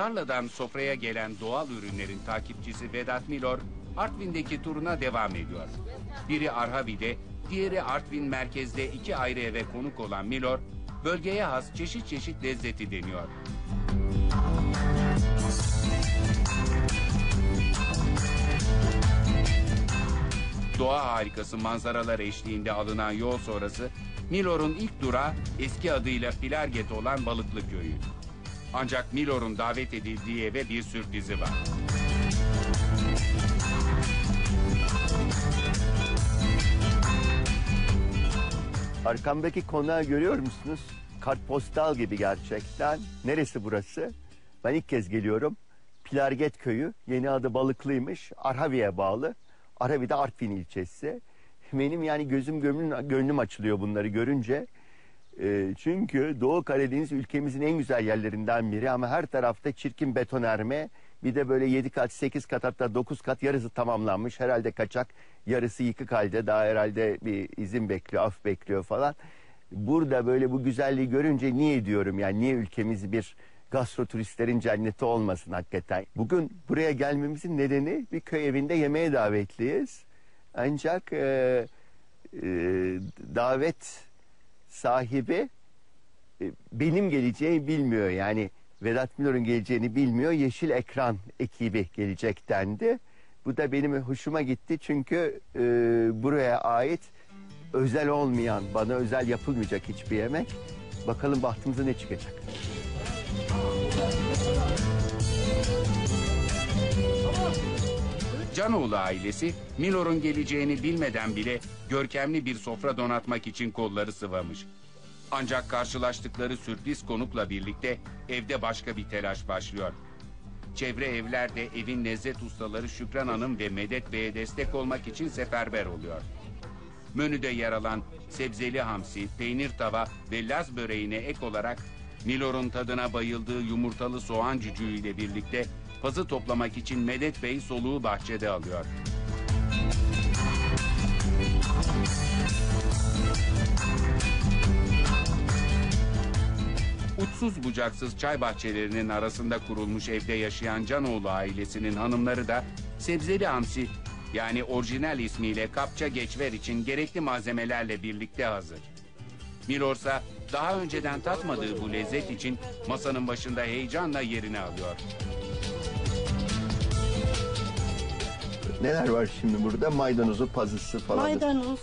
tarladan sofraya gelen doğal ürünlerin takipçisi Vedat Milor, Artvin'deki turuna devam ediyor. Biri Arhavi'de, diğeri Artvin merkezde iki ayrı eve konuk olan Milor, bölgeye has çeşit çeşit lezzeti deniyor. Doğa harikası manzaralar eşliğinde alınan yol sonrası Milor'un ilk durağı eski adıyla Filarget olan Balıklı Köyü. Ancak Milor'un davet edildiği eve bir sürprizi var. Arkamdaki konağı görüyor musunuz? Kartpostal gibi gerçekten. Neresi burası? Ben ilk kez geliyorum. Pilarget köyü. Yeni adı Balıklıymış. Arhavi'ye bağlı. Arhavi de Artvin ilçesi. Benim yani gözüm gönlüm, gönlüm açılıyor bunları görünce. Ee, çünkü Doğu Karadeniz ülkemizin en güzel yerlerinden biri ama her tarafta çirkin betonerme. Bir de böyle 7 kat, 8 kat hatta 9 kat yarısı tamamlanmış. Herhalde kaçak, yarısı yıkık halde. Daha herhalde bir izin bekliyor, af bekliyor falan. Burada böyle bu güzelliği görünce niye diyorum yani niye ülkemiz bir gastro turistlerin cenneti olmasın hakikaten. Bugün buraya gelmemizin nedeni bir köy evinde yemeğe davetliyiz. Ancak e, e, davet sahibi e, benim geleceğimi bilmiyor. Yani Vedat Milor'un geleceğini bilmiyor. Yeşil Ekran ekibi gelecek dendi. Bu da benim hoşuma gitti çünkü e, buraya ait özel olmayan, bana özel yapılmayacak hiçbir yemek. Bakalım bahtımıza ne çıkacak. Canoğlu ailesi Milor'un geleceğini bilmeden bile görkemli bir sofra donatmak için kolları sıvamış. Ancak karşılaştıkları sürpriz konukla birlikte evde başka bir telaş başlıyor. Çevre evlerde evin lezzet ustaları Şükran Hanım ve Medet Bey'e destek olmak için seferber oluyor. Menüde yer alan sebzeli hamsi, peynir tava ve laz böreğine ek olarak Milor'un tadına bayıldığı yumurtalı soğan cücüğü ile birlikte pazı toplamak için Medet Bey soluğu bahçede alıyor. Uçsuz bucaksız çay bahçelerinin arasında kurulmuş evde yaşayan Canoğlu ailesinin hanımları da sebzeli hamsi yani orijinal ismiyle kapça geçver için gerekli malzemelerle birlikte hazır. Milorsa daha önceden tatmadığı bu lezzet için masanın başında heyecanla yerini alıyor. Neler var şimdi burada? Maydanozu, pazısı falan. Maydanoz,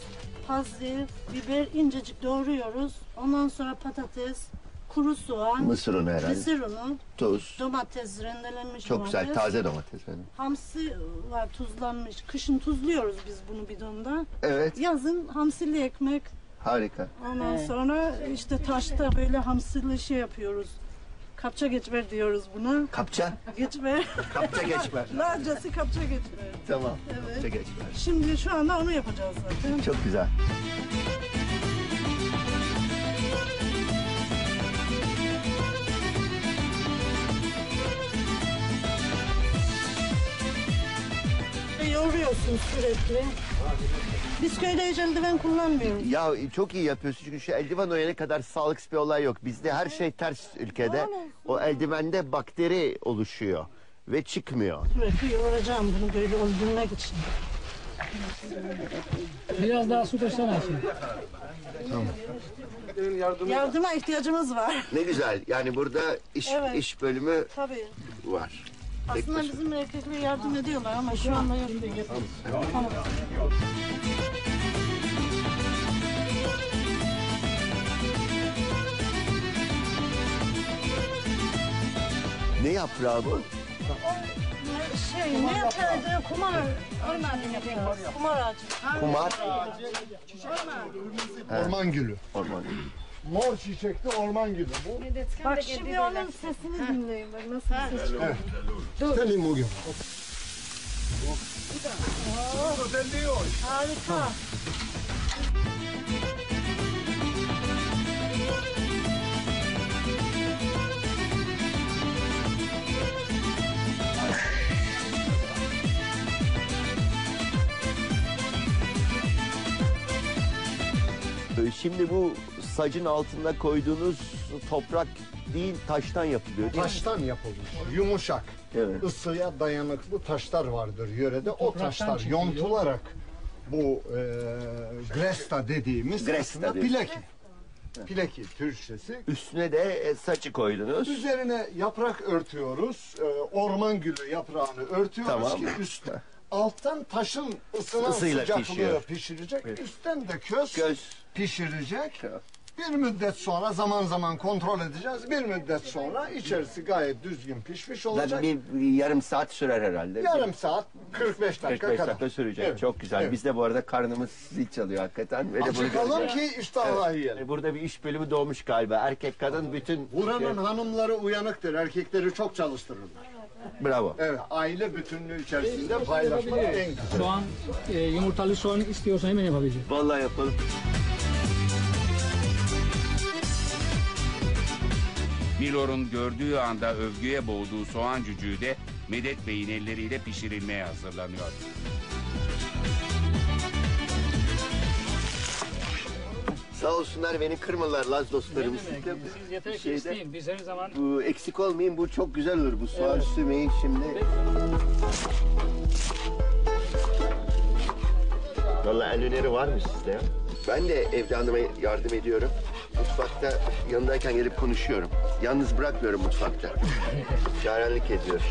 pazı, biber incecik doğruyoruz. Ondan sonra patates, kuru soğan, Mısır unu herhalde. mısır unu, Tuz. domates, rendelenmiş Çok domates. güzel taze domates. Yani. Hamsi var tuzlanmış. Kışın tuzluyoruz biz bunu bidonda. Evet Yazın hamsili ekmek. harika. Ondan sonra işte taşta böyle hamsili şey yapıyoruz. Kapça geçver diyoruz buna. Kapça. Geçver. Kapça geçme. Lacası kapça geçver. tamam. Evet. Kapça geçme. Şimdi şu anda onu yapacağız zaten. Çok güzel. Yoğuruyorsun sürekli. Biz köyde hiç eldiven kullanmıyoruz. Ya çok iyi yapıyorsun çünkü şu eldiven oyana kadar sağlıksız bir olay yok. Bizde her şey ters ülkede. O eldivende bakteri oluşuyor ve çıkmıyor. Sürekli yoğuracağım bunu böyle öldürmek için. Biraz daha su koysana şimdi. Yardıma ihtiyacımız var. Ne güzel. Yani burada iş Evet. iş bölümü Tabii. var. Aslında bizim erkekler yardım ediyorlar ama şu anda yok. Tamam. Ne yaprağı bu? Şey, ne yapardı? Kumar. Kumar ağacı. Kumar. Orman gülü. Orman. Mor çiçekli orman gülü. Bu Bak şimdi onun sesini dinleyin. Bak nasıl bir ses çıkıyor. Selim bugün. Harika. Şimdi bu sacın altında koyduğunuz toprak değil taştan yapılıyor değil mi? Taştan yapılmış. Yumuşak. Evet. Isıya dayanıklı taşlar vardır yörede. O Topraktan taşlar yontularak bu e, gresta dediğimiz Gresta aslında diyorsun. pileki. Pileki Türkçesi. Üstüne de e, saçı koydunuz. Üzerine yaprak örtüyoruz. E, orman gülü yaprağını örtüyoruz Tamam. ki üst alttan taşın ısınan Isıyla sıcaklığı pişiyor. pişirecek. Üstten de köz, Göz. pişirecek. Bir müddet sonra zaman zaman kontrol edeceğiz. Bir müddet sonra içerisi gayet düzgün pişmiş olacak. Bir, bir yarım saat sürer herhalde. Yarım saat 45 dakika 45 kadar. dakika sürecek. Evet, Çok güzel. evet. Biz de bu arada karnımız zil çalıyor hakikaten. Acıkalım göreceğiz. ki iştahla yiyelim. E, Burada bir iş bölümü doğmuş galiba. Erkek kadın bütün... Buranın hanımları uyanıktır. Erkekleri çok çalıştırırlar. Bravo. Evet, aile bütünlüğü içerisinde paylaşmak en güzel. Soğan, e, yumurtalı soğan istiyorsan hemen yapabilirim. Vallahi yapalım. Milor'un gördüğü anda övgüye boğduğu soğan cücüğü de Medet Bey'in elleriyle pişirilmeye hazırlanıyor. Sağ olsunlar beni kırmalar Laz dostlarım. Siz yeter ki Şeyde- isteyin. Biz her zaman Bu eksik olmayın bu çok güzel olur bu soğan sümeyi şimdi. Vallahi el öneri varmış sizde ya. Ben de evde hanıma yardım ediyorum. Mutfakta yanındayken gelip konuşuyorum. Yalnız bırakmıyorum mutfakta. Yarenlik ediyor.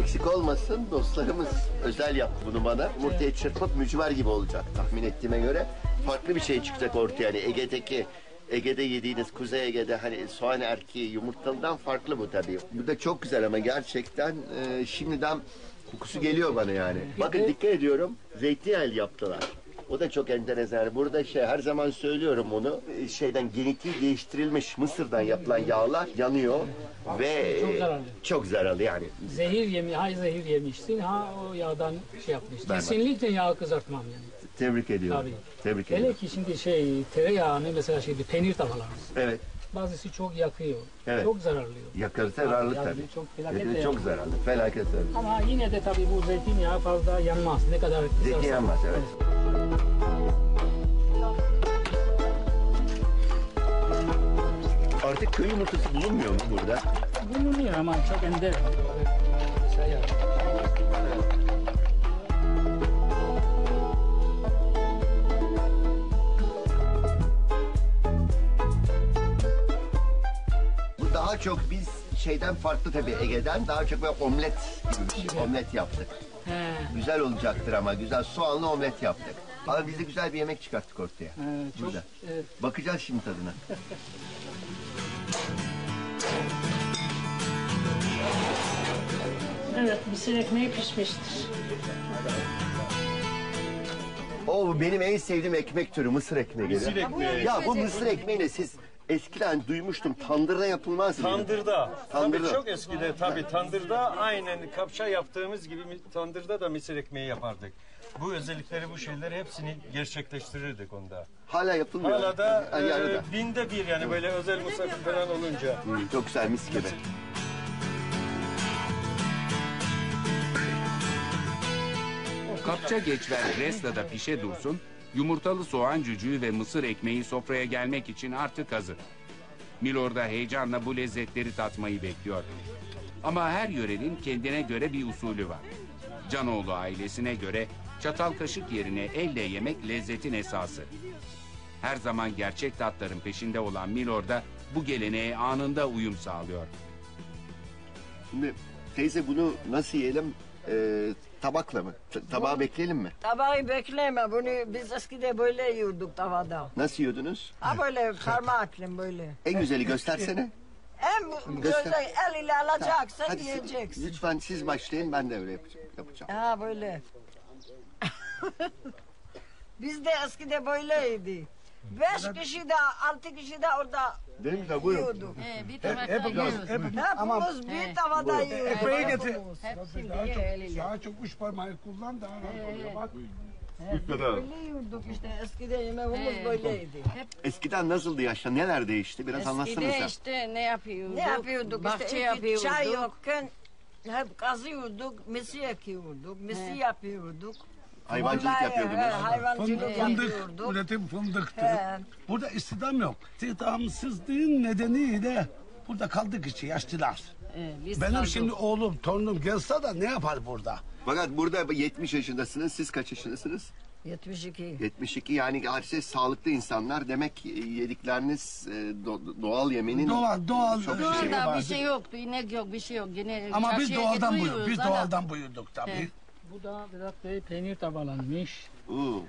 Eksik olmasın dostlarımız özel yaptı bunu bana. Yumurtayı çırpıp mücver gibi olacak tahmin ettiğime göre. Farklı bir şey çıkacak ortaya yani Ege'deki Ege'de yediğiniz Kuzey Ege'de hani soğan erkeği yumurtalıdan farklı bu tabii. Bu da çok güzel ama gerçekten e, şimdiden kokusu geliyor bana yani. Bakın dikkat ediyorum zeytinyağı yaptılar. O da çok enteresan. Yani Burada şey her zaman söylüyorum onu. e, Şeyden genetiği değiştirilmiş Mısır'dan yapılan yağlar yanıyor ve Çok zararlı. çok zararlı yani. zehir yemi, hay zehir yemişsin. Ha o yağdan şey yapmışsın. Ben- Kesinlikle yağ kızartmam yani. Tebrik ediyorum. Tabii. Tebrik Hele ediyorum. ki şimdi şey tereyağını mesela şimdi peynir tavalarız. Evet. Bazısı çok yakıyor. Evet. Çok zararlı. Yakar zararlı Yani tabii. çok felaket Evet, de çok zararlı. Felaket zararlı. Ama yine de tabii bu zeytinyağı fazla yanmaz. Ne kadar kızarsa. Zeytin yanmaz evet. Artık köy yumurtası bulunmuyor mu burada? Bulunuyor ama çok ender. Şey yap. Bu daha çok biz şeyden farklı tabii Ege'den daha çok böyle omlet gibi bir şey. Omlet yaptık. He, Güzel olacaktır ama güzel soğanlı omlet yaptık. Ama biz de güzel bir yemek çıkarttık ortaya. he, çok Burada. evet. Bakacağız şimdi tadına. Evet mısır ekmeği pişmiştir. O bu benim en sevdiğim ekmek türü mısır ekmeği. Mısır ekmeği. Ya bu mısır ekmeğini siz eskiden duymuştum tandırda yapılmaz mı? Tandırda. Tandırda. Tabii çok eskide tabii tandırda aynen kapça yaptığımız gibi tandırda da misir ekmeği yapardık. Bu özellikleri bu şeyleri hepsini gerçekleştirirdik onda. Hala yapılmıyor. Hala da yarıda. e, binde bir yani böyle özel misafir falan olunca. Hı, çok güzel mis gibi. Kapça geçver Resla'da pişe dursun, yumurtalı soğan cücüğü ve mısır ekmeği sofraya gelmek için artık hazır. Milor da heyecanla bu lezzetleri tatmayı bekliyor. Ama her yörenin kendine göre bir usulü var. Canoğlu ailesine göre çatal kaşık yerine elle yemek lezzetin esası. Her zaman gerçek tatların peşinde olan Milor da bu geleneğe anında uyum sağlıyor. Şimdi teyze bunu nasıl yiyelim? Ee, tabakla mı? T- tabağa bekleyelim mi? Tabağı bekleme. Bunu biz eskide böyle yiyorduk tavada. Nasıl yiyordunuz? Ha böyle parmakla böyle. En güzeli göstersene. Hem Göster. böyle el ile alacaksın Hadi siz- yiyeceksin. lütfen siz başlayın ben de öyle yapacağım. yapacağım. Ha böyle. biz de eskide böyleydi. Beş kişi de altı kişi de orada Benim de buyurun. yiyorduk. Bir tabakta yiyoruz. Hepimiz bir tavada yiyorduk. Ekmeği getir. Hepsini Daha çok, eliyle. daha çok üç parmağı kullan daha rahat oluyor. Bak. Böyle yiyorduk işte eskide yemeğimiz He. böyleydi. Eskiden nasıldı yaşta? Neler değişti? Biraz Eskide anlatsanıza. işte ne yapıyorduk? Ne yapıyorduk Bahçe işte yapıyorduk. çay yokken hep kazıyorduk, misi ekiyorduk, misi He. yapıyorduk. Hayvancılık Vallahi, yapıyordunuz. he, hayvancılık Fındık, yapıyorduk. fındık, üretim fındıktı. He. Burada istihdam yok. İstihdamsızlığın nedeniyle burada kaldık işte yaşlılar. Ee, biz Benim kaldık. şimdi oğlum, torunum gelse de ne yapar burada? Fakat burada 70 yaşındasınız. Siz kaç yaşındasınız? 72. 72 yani siz sağlıklı insanlar. Demek yedikleriniz e, do- doğal yemenin Doğal, doğal çok şey şey vardı. bir şey yoktu, inek yok, bir şey yok. Yine Ama biz çarşıya doğaldan buyurduk. Biz ana. doğaldan buyurduk tabii. He. Bu da Vedat Bey peynir tabalanmış. Oo.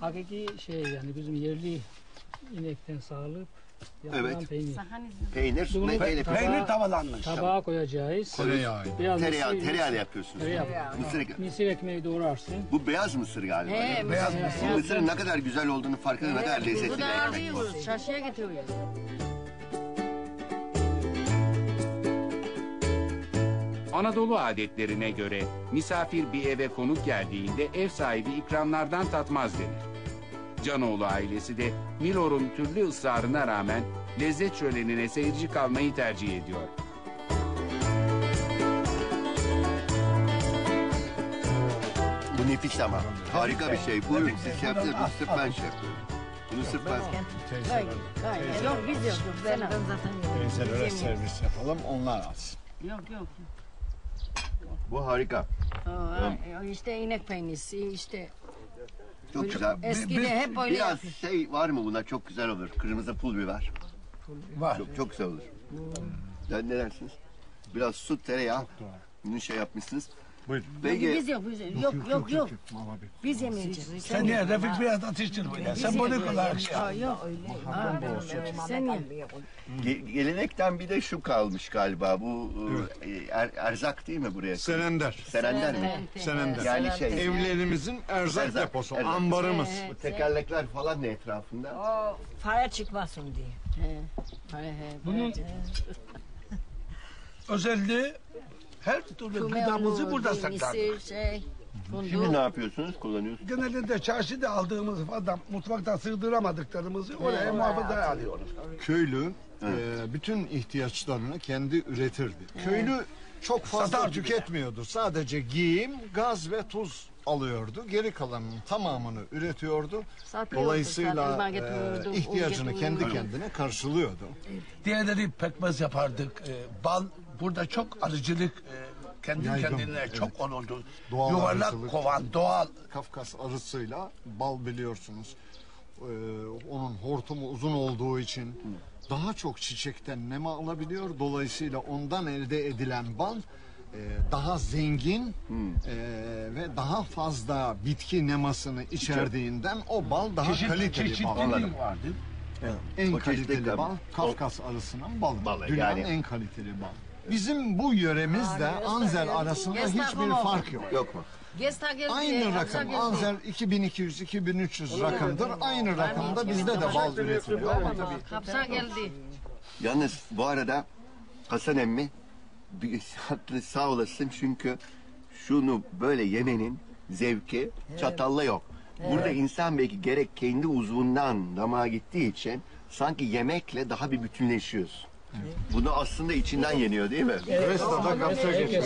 Hakiki şey yani bizim yerli inekten sağlıp yapılan Evet. peynir. Peynir, Bunu- ne, Tabağa- Peynir tavalanmış. Tabağa koyacağız. Tereyağı. Biraz Tereyağı, mısır- tereyağı yapıyorsunuz. Tereyağı. Mısır ekmeği. Mısır ekmeği doğrarsın. Bu beyaz mısır galiba. He, değil mi? Beyaz mısır. Bu mısırın ne kadar güzel olduğunu farkında ne kadar lezzetli Bu bir da ekmek bu. alıyoruz, çarşıya getiriyoruz. Anadolu adetlerine göre misafir bir eve konuk geldiğinde ev sahibi ikramlardan tatmaz denir. Canoğlu ailesi de Milor'un türlü ısrarına rağmen lezzet şölenine seyirci kalmayı tercih ediyor. Bu nefis ama. Harika bir şey. Buyurun siz yaptınız. Bunu sırf ben şey yapıyorum. Bunu sırf ben. Gayet, gayet. Yok biz yok. Ben, zaten Teyzelere servis yapalım onlar alsın. Yok yok. Bu harika. Aa, işte inek peynisi, işte Çok güzel. eskide hep böyle Biraz yapıyor. şey var mı buna çok güzel olur. Kırmızı pul biber. Var. Çok, çok güzel olur. Ya ne dersiniz? Biraz su, tereyağı. Bunu şey yapmışsınız. Buyurun. Peki Biz yok, biz yok, yok, yok. Biz yemeyeceğiz. Sen niye? Refik biraz atıştır böyle. Sen bonik olarak şey yap. Aa, yok öyle. Aa, sen ye. ge- gelenekten bir de şu kalmış galiba. Bu e, er- erzak değil mi buraya? Serender. Serender mi? Senender. Yani şey Evlerimizin erzak, Erzak, deposu, erzak. ambarımız. bu tekerlekler falan ne etrafında? O fare çıkmasın diye. He. He, he. Bunun Özelliği her türlü gıdamızı Tumeolu, burada saklardık. şey, Şimdi fındık. ne yapıyorsunuz? Kullanıyorsunuz? Genelinde çarşıda aldığımız falan mutfakta sığdıramadıklarımızı oraya muhafaza alıyoruz. Köylü e, bütün ihtiyaçlarını kendi üretirdi. Köylü çok fazla Satardı tüketmiyordu. Sadece giyim, gaz ve tuz alıyordu. Geri kalanının tamamını üretiyordu. Satıyordu, Dolayısıyla e, un ihtiyacını kendi getiriyordu. kendine karşılıyordu. Diğerleri pekmez yapardık. e, bal burada çok arıcılık e, kendi Yaygın, kendine evet. çok olurdu. Doğal Yuvarlak arıcılık. kovan doğal. Kafkas arısıyla bal biliyorsunuz. e, onun hortumu uzun olduğu için daha çok çiçekten neme alabiliyor. Dolayısıyla ondan elde edilen bal e, daha zengin e, ve daha fazla bitki nemasını içerdiğinden o bal daha Çeşit, kaliteli bal. çeşitliliği vardı. En O kaliteli bal Kafkas arısının balı. Balı, Dünyanın yani. en kaliteli bal. Bizim bu yöremizde Anzer arasında hiçbir fark yok. Yok mu? Aynı rakam. Anzer 2200-2300 rakamdır. Aynı rakamda bizde de bal üretiliyor ama tabii Hapsa geldi. Yalnız bu arada Hasan emmi bir- haklı sağ olasın çünkü şunu böyle yemenin zevki çatalla yok. Burada insan belki gerek kendi uzvundan damağa gittiği için sanki yemekle daha bir bütünleşiyoruz. Bunu aslında içinden yeniyor değil mi? Resta'da kapsa geldi.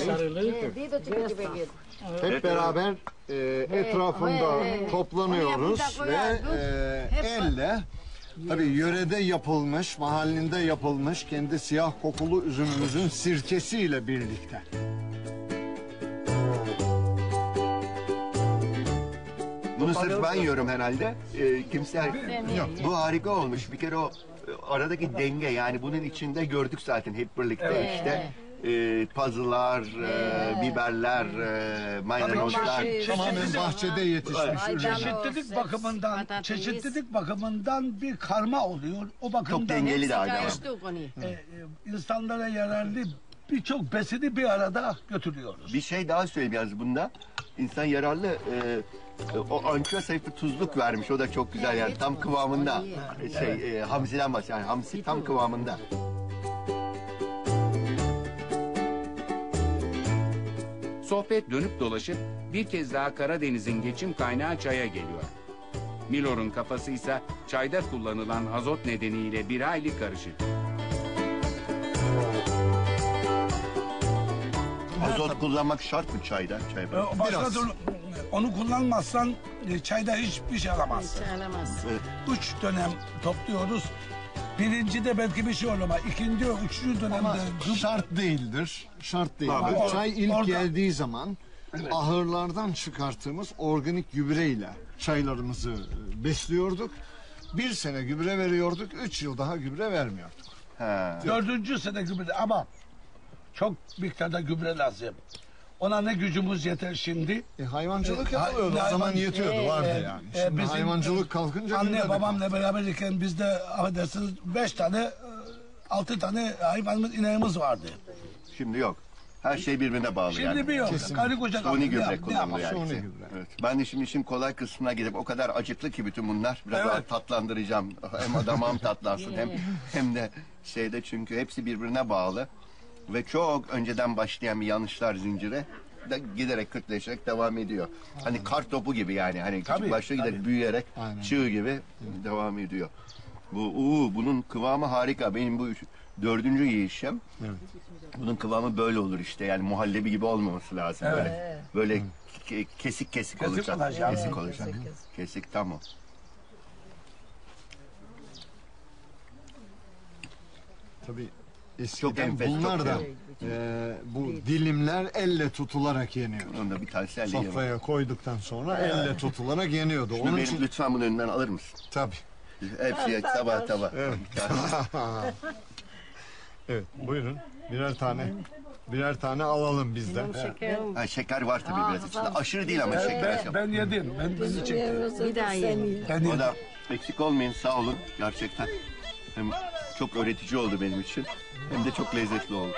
Hep beraber e, etrafında toplanıyoruz ve e, elle tabii yörede yapılmış, mahallinde yapılmış kendi siyah kokulu üzümümüzün sirkesiyle birlikte. Bunu sırf ben yiyorum herhalde. Ee, kimse Yok. Bu harika olmuş. Bir kere o aradaki denge yani bunun içinde gördük zaten hep birlikte işte e, pazılar, e, biberler, e, maydanozlar. Tabii, Tamamen bahçede yetişmiş Ay, ürünler. Çeşitlilik bakımından, patates. çeşitlilik bakımından bir karma oluyor. O bakımdan dengeli de. Karıştı o konuyu. e, e, insanlara yararlı birçok besini bir arada götürüyoruz. Bir şey daha söyleyeyim yalnız bunda. İnsan yararlı e, e, o ançüez sayfı tuzluk vermiş. O da çok güzel yani tam kıvamında. Şey e, hamsiden bahsediyor. Yani hamsi tam kıvamında. Sohbet dönüp dolaşıp bir kez daha Karadeniz'in geçim kaynağı çaya geliyor. Milor'un kafası ise çayda kullanılan azot nedeniyle bir hayli karışık. Azot kullanmak şart mı çayda? Çay E, Başka Biraz. türlü Onu kullanmazsan e, çayda hiçbir şey alamazsın. Alamaz. Üç dönem topluyoruz. Birinci de belki bir şey olur ama ikinci ve üçüncü dönemde Ama şart değildir. Şart değildir. Tabii. Çay ilk Orada- geldiği zaman ahırlardan çıkarttığımız organik gübreyle çaylarımızı e, besliyorduk. Bir sene gübre veriyorduk, üç yıl daha gübre vermiyorduk. Ha. dördüncü sene gübre ama çok miktarda gübre lazım. Ona ne gücümüz yeter şimdi? E, hayvancılık E, yapılıyordu. hay- o zaman hayvan- yetiyordu, e, vardı e, yani. e, Şimdi bizim, hayvancılık kalkınca Anne babamla beraberken bizde affedersiniz beş tane, e, altı tane hayvanımız, ineğimiz vardı. Şimdi yok. Her şey birbirine bağlı Şimdi yani. bir yok. Kesinlikle. Karı koca. Suni gübre kullanılıyor yani. Suni gübre. Evet. Ben de şimdi işin kolay kısmına gidip o kadar acıklı ki bütün bunlar. Biraz Evet. daha tatlandıracağım. Hem damağım tatlansın hem hem de şeyde çünkü hepsi birbirine bağlı. Ve çok önceden başlayan bir yanlışlar zinciri de giderek kötüleşerek devam ediyor. Hani kar topu gibi yani. Hani küçük Tabii, başta giderek tabii. büyüyerek Aynen. çığ gibi devam ediyor. Bu uu, bunun kıvamı harika. Benim bu üç- dördüncü yiyişim. Bunun kıvamı böyle olur işte. Yani muhallebi gibi olmaması lazım. Böyle, böyle ke- kesik kesik, Kesik olacak. olacak. Kesik Evet, olacak. Kesik, tamam. Tabii Çok eskiden enfes, bunlar da e, bu dilimler elle tutularak yeniyor. Onu da bir tanesi elde yiyemem. Sofraya koyduktan sonra elle tutularak yeniyordu. Şunu Onun benim için lütfen bunun önünden alır mısın? tabii. Hepsi sabah sabah. Evet. evet, buyurun. Birer tane birer tane alalım bizden. Ha, şeker var tabii biraz içinde. Aşırı değil ama şeker. Ben, ben yedim. Ben bizi çektim. Bir daha yiyelim. Ben O yedim. da eksik olmayın sağ olun gerçekten. Hem çok öğretici oldu benim için hem de çok lezzetli oldu.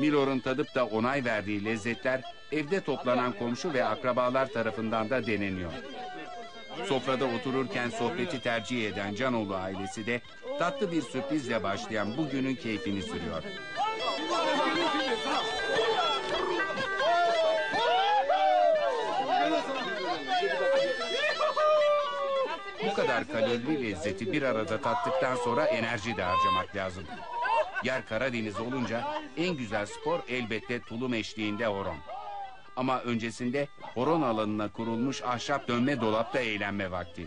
Milor'un tadıp da onay verdiği lezzetler evde toplanan komşu ve akrabalar tarafından da deneniyor. Sofrada otururken sohbeti tercih eden Canoğlu ailesi de tatlı bir sürprizle başlayan bugünün keyfini sürüyor. Bu kadar kalorili lezzeti bir arada tattıktan sonra enerji de harcamak lazım. Yer Karadeniz olunca en güzel spor elbette tulum eşliğinde horon. Ama öncesinde horon alanına kurulmuş ahşap dönme dolapta eğlenme vakti.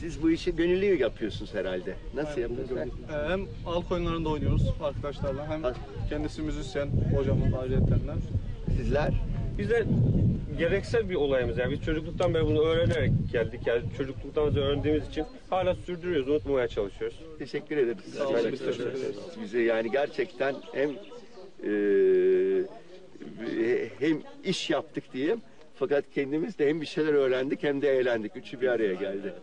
Siz bu işi gönüllü yapıyorsunuz herhalde. Nasıl yapıyorsunuz? Ee, Hem halk oyunlarında oynuyoruz arkadaşlarla hem kendisi müzisyen hocamın ayrıyetlerinden. Sizler? Biz de gereksel bir olayımız yani biz çocukluktan beri bunu öğrenerek geldik yani çocukluktan beri öğrendiğimiz için hala sürdürüyoruz unutmamaya çalışıyoruz. Teşekkür ederiz. Sağ olun, teşekkür ederiz. Bize yani gerçekten hem e, hem iş yaptık diyeyim fakat kendimiz de hem bir şeyler öğrendik hem de eğlendik. Üçü bir araya geldi.